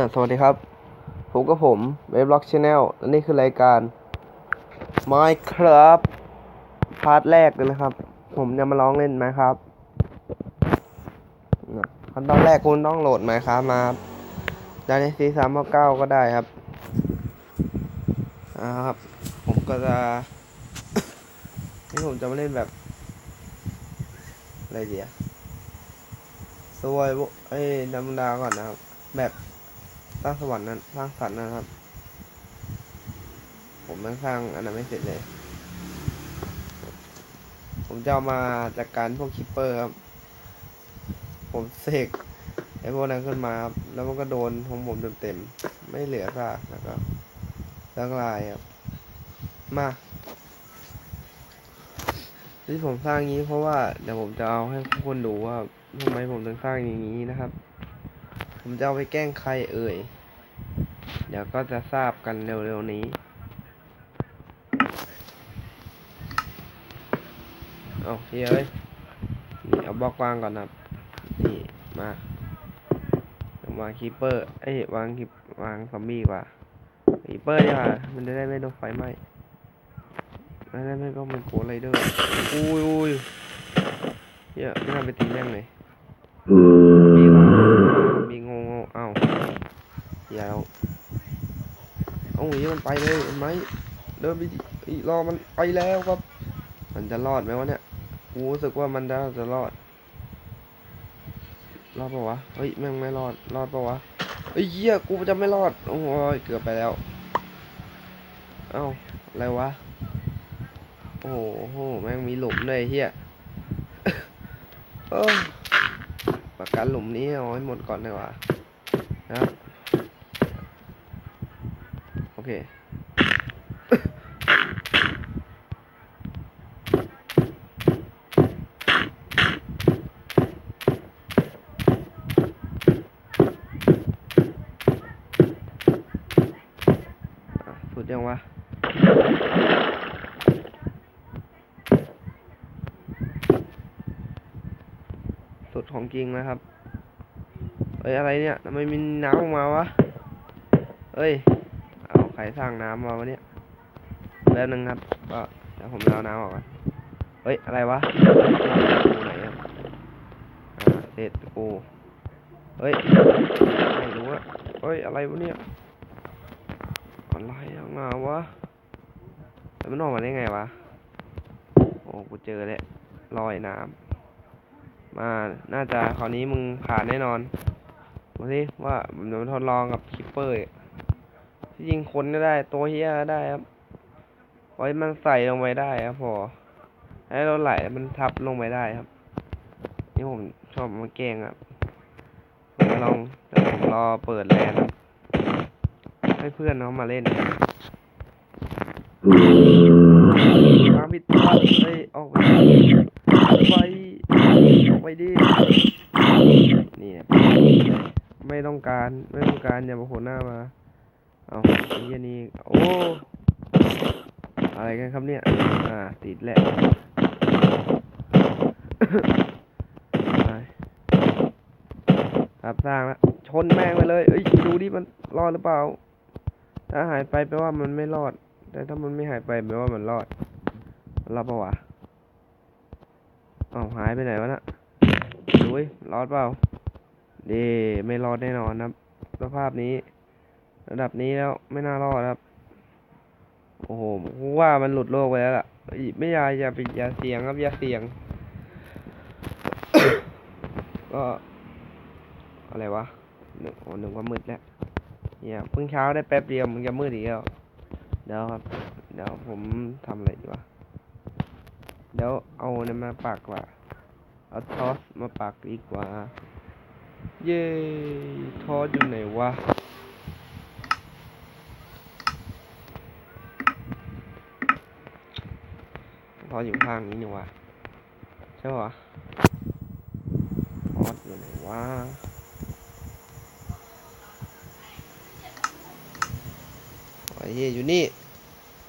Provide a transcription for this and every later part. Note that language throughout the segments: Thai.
อสวัสดีครับ ผมกับผมเว็บบล็อกชาแนลและนี่คือรายการ Minecraft พาร์ทแรกเลยนะครับ ผมจะมาร้องเล่นไหมครับขั้นตอนแรกคุณต้องโหลดไหมครับมาดาในซีสามเก้าก็ได้ครับอ่าครับ ผมก็จะนี่ผมจะมาเล่นแบบอะไรเดียสวยเอ้ยธรรมดาก่อนนะครับแบบ สร้างสวรรค์นั้นสร้างสรรค์นะครับ ผมยังสร้างอันนั้นไม่เสร็จเลย ผมจะเอามาจากการพวกคิปเปอร์ครับ ผมเสกไอ้พวกนั้นขึ้นมาครับ แล้วมันก็โดนของผมเต็มๆ ไม่เหลือซากนะครับแล้วก็ลายครับ มาที่ผมสร้างนี้เพราะว่าเดี๋ยวผมจะเอาให้ทุกคนดูว่าทำไมผมถึงสร้างอย่างนี้นะครับ ผมจะเอาไปแกล้งใครเอ่ย ดี๋ยวก็จะทราบกันเร็วๆนี้เอาเฮียเอ้ยนี่เอาบล็อกวางก่อนนะครับ นี่มาเดี๋ยววางคีเปอร์ เอ้ยวางคีวางซอมบี้กว่าคีเปอร์ดีกว่ามันจะได้ไม่โดนไฟไหม้ไม่ได้ไม่ต้องเป็นโกไรเดอร์อุ้ยอุ้ยเฮียไม่น่าไปตีแม่งเลยมีวะมีงงๆเอ้าเดี๋ยว เอาหนีมันไปเลยเห็นไหมเดินไปอ้ยรอมันไปแล้วครับ มันจะรอดไหมวะเนี่ยกูรู้สึกว่ามันจะรอด รอดปะวะ เฮ้ยแม่งไม่รอด รอดปะวะเฮ้ยเหี้ยกูจะไม่รอด โอ้ยเกือบไปแล้ว เอ้าอะไรวะ โอ้โหแม่งมีหลุมเลยเฮียเออประกันหลุมนี้เอาให้หมดก่อนดีกว่านะครับ เค สุดยังวะสุดของจริงนะครับ เอ้ย อะไรเนี่ยทำไมมีน้ำออกมาวะ เอ้ย ใครสร้างน้ำมาวะเนี่ยแป๊บนึงครับ ก็เดี๋ยวผมเอาน้ำออกก่อนเฮ้ย อะไรวะกูไหนอะอ่าเสร็จกูเฮ้ย ไม่รู้อะเฮ้ย อะไรวะเนี่ยอะไรยังไงวะแต่มันออกมาได้ไงวะ โอ้ กูเจอแล้วลอยน้ำมา น่าจะคราวนี้มึงผ่านแน่นอนมาสิว่าผมจะทดลองกับคิปเปอร์ ที่จริงคนก็ได้ ตัวเฮียก็ได้ครับไว้มันใส่ลงไปได้ครับพอให้เราไหลมันทับลงไปได้ครับ นี่ผมชอบมาแกงครับผมลองเดี๋ยวผมรอเปิดแลนครับให้เพื่อนเขามาเล่นมาผิดตัวเฮ้ยออกไปไปออกไปดิเนี่ยไม่ต้องการไม่ต้องการอย่ามาโผล่หน้ามา เอาเยนี่โอ้อะไรกันครับเนี่ย อ่า ติดแหละครับสร้างแล้วชนแม่งไปเลย เอ้ย ดูดิมันรอดหรือเปล่า ถ้าหายไปแปลว่ามันไม่รอด แต่ถ้ามันไม่หายไปแปลว่ามันรอดรอดปะวะอ้าวหายไปไหนวะน่ะดูดิรอดเปล่าเดไม่รอดแน่นอนครับสภาพนี้ ระดับนี้แล้วไม่น่ารอดครับ โอ้โหว่ามันหลุดโลกไปแล้วล่ะ ไม่ยาอย่าไปอย่าเสียงครับอย่าเสียง ก็ อะไรวะหนึ่งโอ้หนึ่งว่ามืดแล้วเนี่ยเพิ่งเช้าได้แป๊บเดียวมันจะมืดอีกแล้วเดี๋ยวครับ เดี๋ยวผมทำอะไรดีวะ เดี๋ยวเอาเนี่ยมาปักว่ะเอาทอสมาปักดีกว่า เย้ทอสอยู่ไหนวะ อสอยู่ข้างนี้นี่วะใช่ปะทอสอยู่ไหนวะไอ้เหี้ยอยู่นี่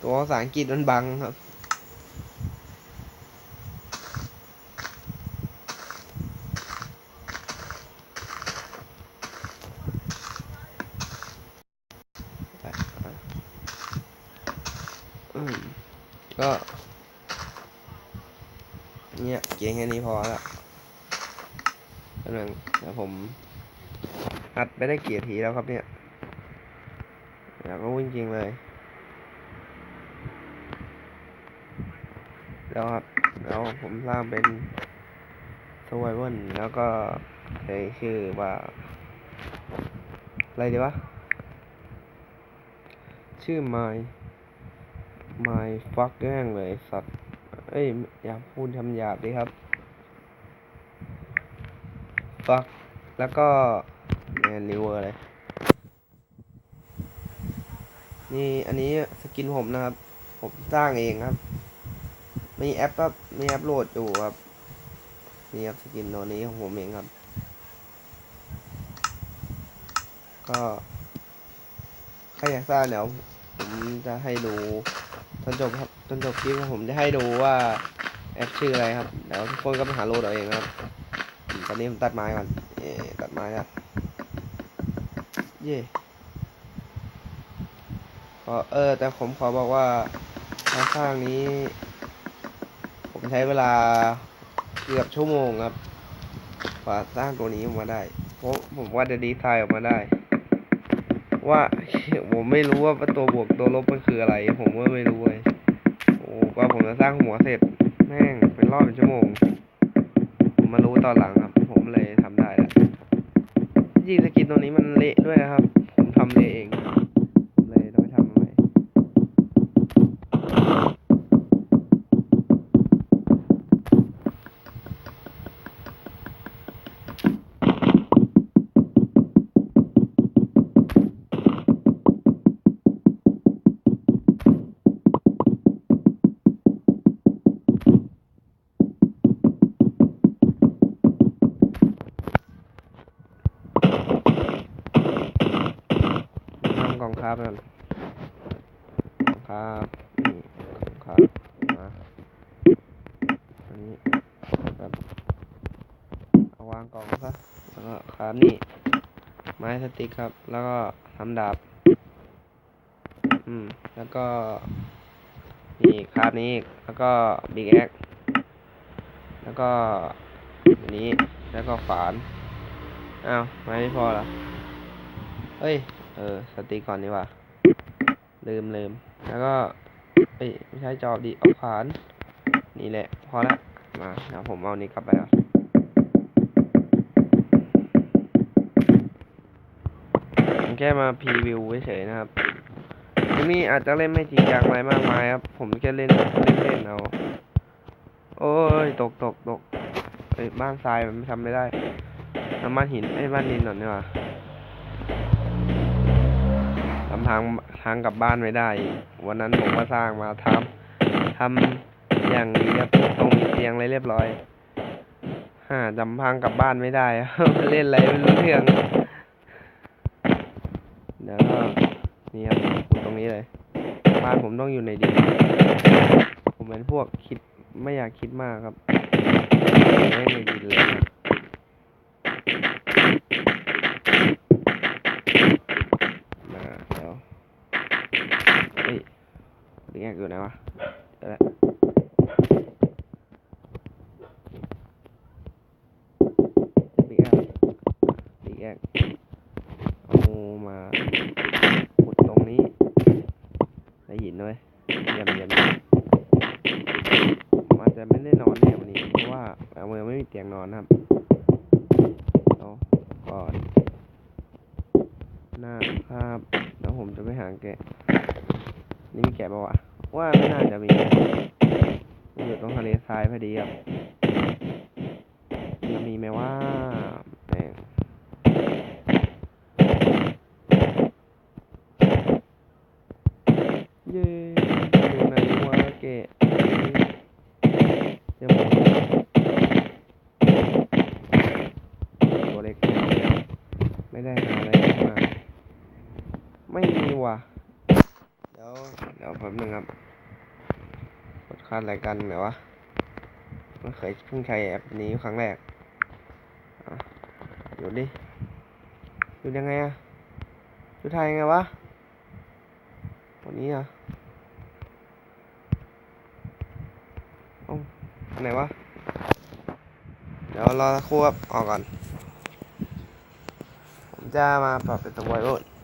ตัวภาษาอังกฤษมันบังครับก็ เนี่ยเกียงแค่นี้พอละกำลังเดี๋ยวผม อัดไปได้เกียร์ทีแล้วครับเนี่ยอยากรู้จริงเลย แล้วครับ แล้วผมสร้างเป็น s u r v i v a l แล้วก็ใช้ชื่อว่า อะไรดีวะ ชื่อ my my fuck แง่งเลยสัตว์ เอ้ย อย่าพูดคำหยาบดิครับ fuck แล้วก็แมนริเวอร์เลย นี่อันนี้สกินผมนะครับ ผมสร้างเองครับ มีแอปครับมีแอปโหลดอยู่ครับ นี่ครับสกินตัวนี้ของผมเองครับ ก็ใครอยากทราบเดี๋ยวผมจะให้ดูจนจบครับ จนจบคลิปผมจะให้ดูว่าแอปชื่ออะไรครับเดี๋ยวทุกคนก็ไปหาโหลดเอาเองครับตอนนี้ผมตัดไม้ก่อนเอตัดไม้ครับเย่ขอเออ แต่ผมขอบอกว่าข้างนี้ ผมใช้เวลาเกือบชั่วโมงครับกว่าสร้างตัวนี้ออกมาได้เพราะผมว่าจะดีไซน์ออกมาได้ ว่าผมไม่รู้ว่าตัวบวกตัวลบมันคืออะไร ผมก็ไม่รู้เลย กว่าผมจะสร้างหัวเสร็จ แม่งเป็นรอบเป็นชั่วโมง ผมมารู้ตอนหลังครับ ผมเลยทำได้แล้วจริงสกินตัวนี้มันเละด้วยนะครับ ผมทำเละเอง คราฟกันกล่องคราฟนี่กล่องคราฟมาอันนี้แบบเอาวางกล่องซะแล้วก็คราฟนี่ ไม้สติกครับ แล้วก็ทำดาบ อืม แล้วก็นี่คราฟนี้อีกแล้วก็บิ๊กแอคแล้วก็อันนี้ แล้วก็ฝาน อ้าว ไม้ไม่พอเหรอเฮ้ย เออ สติกก่อนดีกว่า ลืมลืม แล้วก็ เอ้ย ไม่ใช่จอบดิเอาขวาน นี่แหละ พอละ มาเดี๋ยวผมเอานี้กลับไปก่อนผมแค่มาพรีวิวเฉยๆนะครับทีนี่อาจจะเล่นไม่จริงจังอะไรมากมายครับ ผมแค่เล่นเล่นเล่นเอา โอ้ย ตกตกตกเอ้ยบ้านทรายมันทำไม่ได้ทำบ้านหินไอ้ยบ้านดินหน่อยดีกว่า ทำทางทางกลับบ้านไม่ได้ วันนั้นผมก็สร้างมาทำทำอย่างดีครับตรงมีเตียงอะไรเรียบร้อยฮ่าจำพังกลับบ้านไม่ได้เล่นอะไรไม่รู้เรื่องเดี๋ยวก็นี่ครับตรงนี้เลย บ้านผมต้องอยู่ในดินผมเป็นพวกคิดไม่อยากคิดมากครับไม่ในดินเลยครับ มาเดี๋ยวเฮ้ยบิ๊กแอกอยู่ไหนวะเดี๋ยวแหละบิ๊กแอก บิ๊กแอกเอามาขุดตรงนี้ในหินด้วยเยี่ยมเยี่ยมมอาจจะไม่ได้นอนเนี่ยวันนี้ เพราะว่าเอามือไม่มีเตียงนอนนะครับเอาก่อนหน้าครับแล้วผมจะไปหาแกะ นี่มีแกะปะวะ ว่าไม่น่าจะมี อยู่ตรงทะเลทรายพอดีครับจะมีไหมว่าแม่งเย้อยู่ไหนวะแกะจะหมดตัวเล็กแค่นี้ไม่ได้หาอะไรมากมาย ไม่มีว่ะ เดี๋ยว เดี๋ยวแป๊บนึงครับกดคันอะไรกันเดี๋ยวะไม่เคยเพิ่งใช้แอปนี้ครั้งแรกอยู่ดิอยู่ยังไงอะอยู่ไทยยังไงวะวันนี้อะเอ้อไหนวะ เดี๋ยวรอครู่ครับออกก่อน ผมจะมาปรับเป็นสมวยโอน